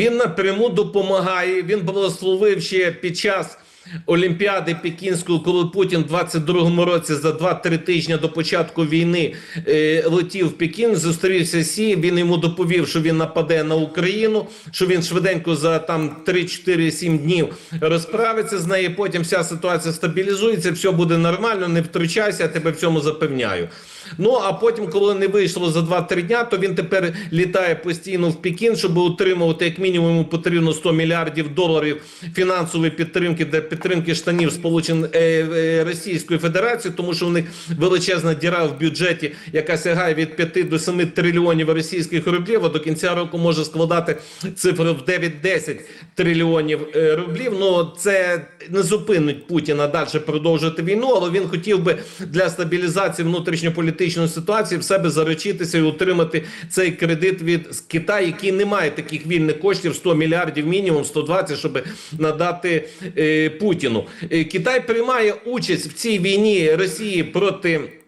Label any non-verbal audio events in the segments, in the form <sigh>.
він напряму допомагає. Він благословив ще під час. Олімпіади Пекінської, коли Путін в 22-му році за 2-3 тижні до початку війни е, летів в Пекін, зустрівся Сі. Він йому доповів, що він нападе на Україну, що він швиденько за там 3-4-7 днів розправиться з нею. Потім вся ситуація стабілізується, все буде нормально, не втручайся, я тебе в цьому запевняю. Ну а потім, коли не вийшло за 2-3 дня, то він тепер літає постійно в Пекін, щоб утримувати як мінімум потрібно 100 мільярдів доларів фінансової підтримки для підтримки штанів Сполучених е, е, Російської Федерації, тому що у них величезна діра в бюджеті, яка сягає від 5 до 7 трильйонів російських рублів. А до кінця року може складати цифру в 9-10 трильйонів е, рублів. Ну це не зупинить Путіна далі продовжувати війну, але він хотів би для стабілізації внутрішньополітичної ситуації в себе заручитися і отримати цей кредит від Китаю, який не має таких вільних коштів 100 мільярдів, мінімум 120, щоб надати Путіну. Е, Китай приймає участь в цій війні Росії проти.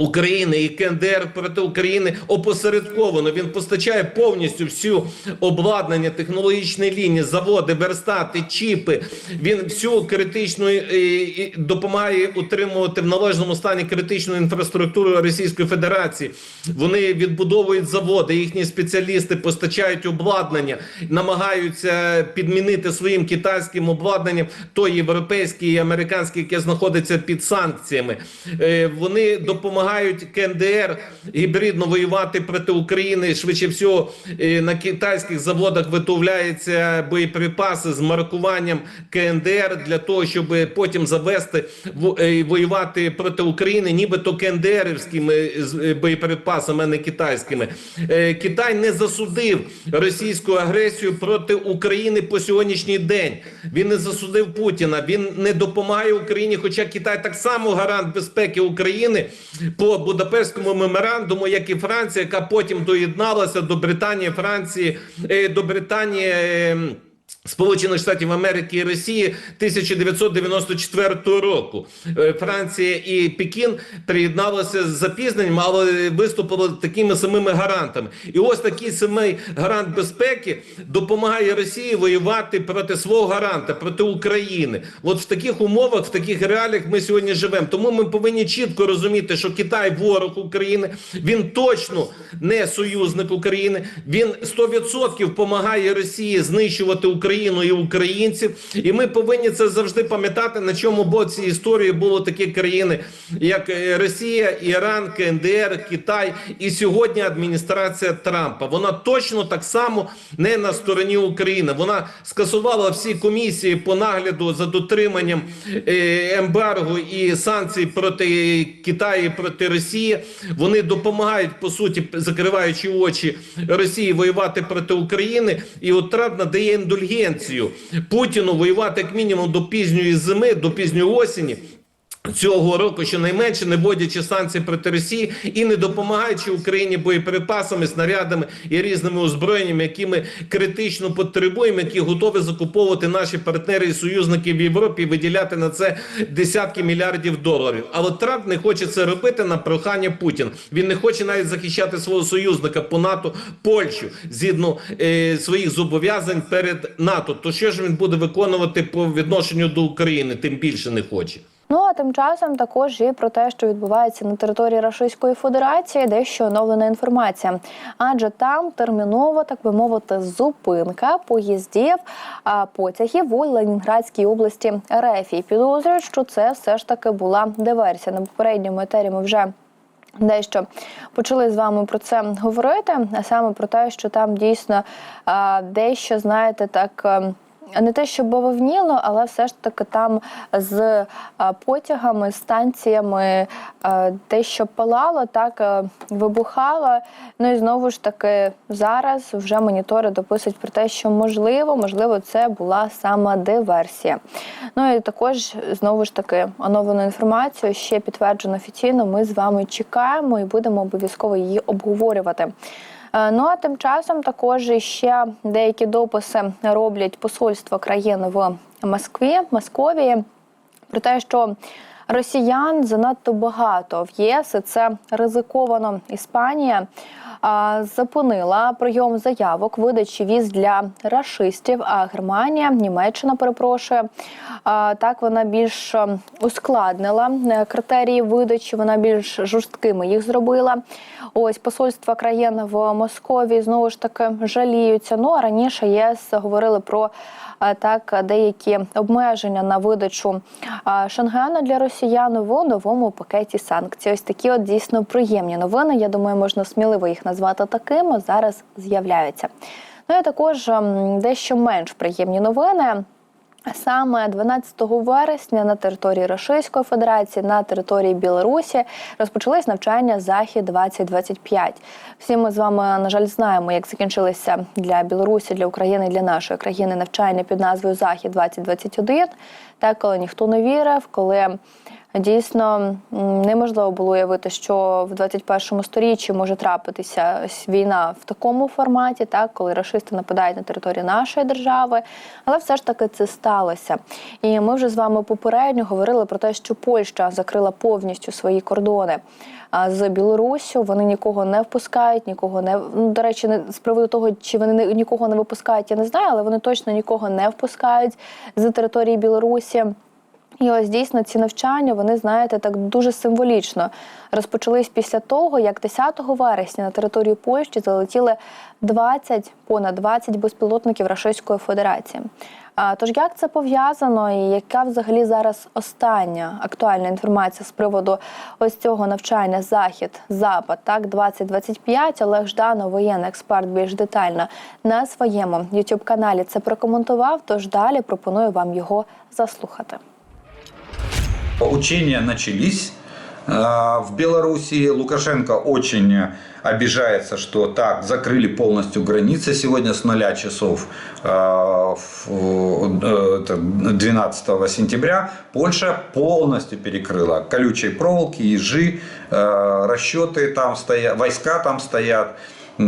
України і КНДР проти України опосередковано він постачає повністю всю обладнання, технологічні лінії, заводи, верстати, чіпи. Він всю критичну е, і допомагає утримувати в належному стані критичну інфраструктуру Російської Федерації. Вони відбудовують заводи, їхні спеціалісти постачають обладнання, намагаються підмінити своїм китайським обладнанням той європейський і американський, яке знаходиться під санкціями. Е, Вони допомагають КНДР гібридно воювати проти України. Швидше всього е, на китайських заводах виготовляються боєприпаси з маркуванням КНДР для того, щоб потім завести е, воювати проти України, нібито КНДРівськими е, боєприпасами, а не китайськими. Китай не засудив російську агресію проти України по сьогоднішній день. Він не засудив Путіна. Він не допомагає Україні. Хоча Китай так само гарант безпеки України по Будапештському меморандуму, як і Франція, яка потім доєдналася до Британії, Франції, е, до Британії. Сполучених Штатів Америки і Росії 1994 року Е, Франція і Пекін приєдналися з запізненням, але виступили такими самими гарантами. І ось такий самий гарант безпеки допомагає Росії воювати проти свого гаранта, проти України. От в таких умовах, в таких реаліях ми сьогодні живемо. Тому ми повинні чітко розуміти, що Китай ворог України, він точно не союзник України. Він 100% допомагає Росії знищувати Україну і українців. І ми повинні це завжди пам'ятати, на чому боці історії було такі країни, як е, Росія, Іран, КНДР, Китай і сьогодні адміністрація Трампа. Вона точно так само не на стороні України. Вона скасувала всі комісії по нагляду за дотриманням е, ембарго і санкцій проти Китаю, проти Росії. Вони допомагають по суті, закриваючи очі Росії воювати проти України. І от Трамп надає індульгенцію Путіну воювати як мінімум до пізньої зими, до пізньої осені. Цього року щонайменше не вводячи санкції проти Росії і не допомагаючи Україні боєприпасами, снарядами і різними озброєннями, які ми критично потребуємо, які готові закуповувати наші партнери і союзники в Європі виділяти на це десятки мільярдів доларів. Але Трамп не хоче це робити на прохання Путіна. Він не хоче навіть захищати свого союзника по НАТО Польщу згідно е, своїх зобов'язань перед НАТО. То що ж він буде виконувати по відношенню до України? Тим більше не хоче. Ну а тим часом також і про те, що відбувається на території Російської Федерації, дещо оновлена інформація. Адже там термінова, так би мовити, зупинка поїздів потягів у Ленінградській області РФ. І підозрюють, що це все ж таки була диверсія. На попередньому етері ми вже. Дещо почали з вами про це говорити, а саме про те, що там дійсно дещо, знаєте, так. Не те, що бавовніло, але все ж таки там з потягами, станціями а, дещо палало, так вибухало. Ну і знову ж таки зараз вже монітори дописують про те, що можливо, можливо, це була саме диверсія. Ну і також знову ж таки оновлену інформацію ще підтверджено офіційно. Ми з вами чекаємо і будемо обов'язково її обговорювати. Е, Ну а тим часом також ще деякі дописи роблять посольство країн в Москві, Московії про те, що росіян занадто багато в ЄС і це ризиковано. Іспанія а, зупинила прийом заявок видачі віз для рашистів. А Германія, Німеччина перепрошує. А, так вона більш ускладнила е, критерії видачі. Вона більш жорсткими їх зробила. Ось посольства країн в Московії знову ж таки жаліються. Ну а раніше ЄС говорили про е, так деякі обмеження на видачу Шенгена для росіян в новому пакеті санкцій. Ось такі от дійсно приємні новини. Я думаю, можна сміливо їх назвати такими. Зараз з'являються. Ну і також ем, дещо менш приємні новини. Саме 12 вересня на території Російської Федерації, на території Білорусі розпочались навчання Захід 2025 Всі ми з вами, на жаль, знаємо, як закінчилися для Білорусі, для України, для нашої країни навчання під назвою Захід 2021 Так, коли ніхто не вірив, коли Дійсно неможливо було уявити, що в 21 сторіччі може трапитися війна в такому форматі, так коли рашисти нападають на територію нашої держави, але все ж таки це сталося. І ми вже з вами попередньо говорили про те, що Польща закрила повністю свої кордони. а, З Білоруссю вони нікого не впускають, нікого не ну, до речі, не з приводу того, чи вони не- нікого не випускають, я не знаю, але вони точно нікого не впускають з території Білорусі. І ось дійсно ці навчання, вони знаєте, так дуже символічно розпочались після того, як 10 вересня на територію Польщі залетіли 20, понад 20 безпілотників Російської Федерації. А, Тож як це пов'язано, і яка взагалі зараз остання актуальна інформація з приводу ось цього навчання Захід, Запад, так 2025. Олег Жданов, воєнний експерт, більш детально на своєму youtube каналі це прокоментував. Тож далі пропоную вам його заслухати. Учения начались. А, В Беларуси Лукашенко очень обижается, что так, закрыли полностью границы сегодня с 0 часов а, в- э, 12 сентября. Польша полностью перекрыла колючие проволоки, ежи, э, расчеты там стоят, войска там стоят.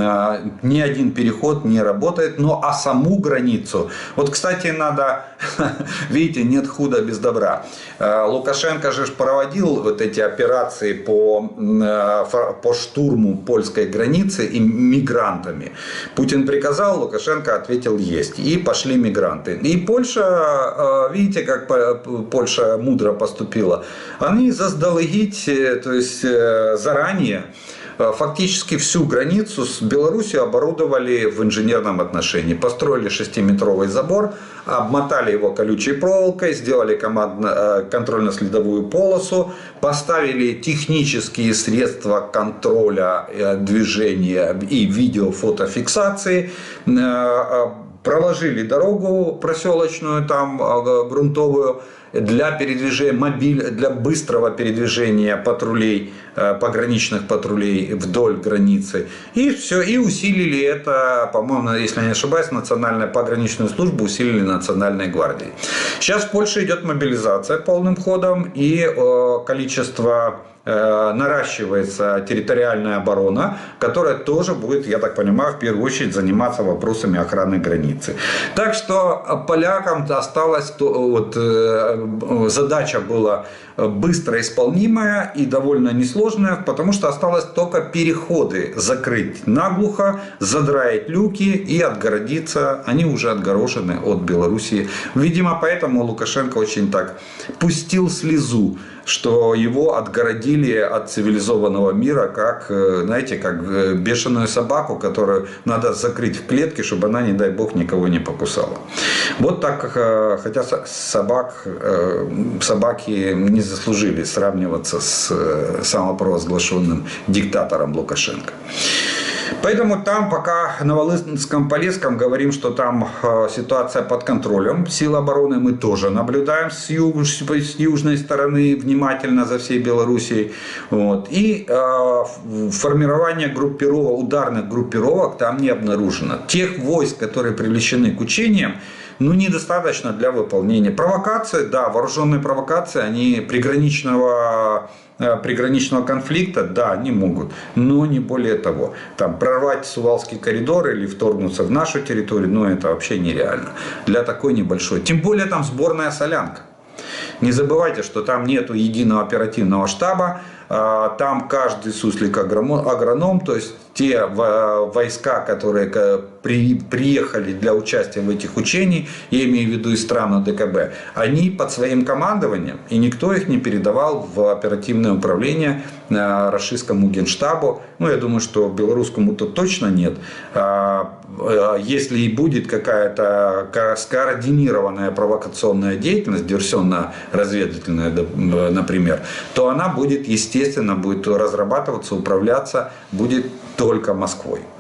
А, Ни один переход не работает, но а саму границу. Вот, кстати, надо, <laughs> видите, нет худа без добра. А, Лукашенко же проводил вот эти операции по, э, по штурму польской границы и мигрантами. Путин приказал, Лукашенко ответил есть. И пошли мигранты. И Польша, э, видите, как по- Польша мудро поступила. Они заздалегить, э, то есть э, заранее Э, фактически всю границу с Беларусью оборудовали в инженерном отношении. Построили шестиметровый забор, обмотали его колючей проволокой, сделали э, контрольно-следовую полосу, поставили технические средства контроля э, движения и видеофотофиксации, э, э, проложили дорогу проселочную, там э, грунтовую, для передвижения мобиль, для быстрого передвижения патрулей, э, пограничных патрулей вдоль границы. И все, и усилили это, по-моему, если я не ошибаюсь, национальная пограничную службу усилили национальной гвардией. Сейчас в Польше идет мобилизация полным ходом и э, количество э, наращивается территориальная оборона, которая тоже будет, я так понимаю, в первую очередь заниматься вопросами охраны границы. Так что полякам осталось, вот, задача была быстро исполнимая и довольно несложная, потому что осталось только переходы закрыть наглухо, задраить люки и отгородиться. Они уже отгорожены от Белоруссии. Видимо, поэтому Лукашенко очень так пустил слезу, что его отгородили от цивилизованного мира, как, э, знаете, как э, бешеную собаку, которую надо закрыть в клетке, чтобы она, не дай бог, никого не покусала. Вот так, э, хотя со- собак, э, собаки не заслужили сравниваться с э, самопровозглашенным диктатором Лукашенко. Поэтому там пока на Волынском Полесском говорим, что там э, ситуация под контролем. Сил обороны мы тоже наблюдаем с, юг- с южной стороны внимательно за всей Белоруссией. Вот. И э, формирование группировок, ударных группировок там не обнаружено. Тех войск, которые привлечены к учениям, ну, недостаточно для выполнения. Провокации, да, вооруженные провокации, они приграничного приграничного конфликта, да, они могут, но не более того. Там прорвать Сувалский коридор или вторгнуться в нашу территорию, ну, это вообще нереально. Для такой небольшой. Тем более там сборная солянка. Не забывайте, что там нету единого оперативного штаба, а, там каждый суслик агромо- агроном, то есть те во- войска, которые при- приехали для участия в этих учениях, я имею в виду и страны ДКБ, они под своим командованием, и никто их не передавал в оперативное управление э, российскому генштабу. Ну, я думаю, что белорусскому то точно нет. А, э, Если и будет какая-то ка- скоординированная провокационная деятельность, диверсионно-разведывательная, например, то она будет, естественно, будет разрабатываться, управляться будет только Москвой.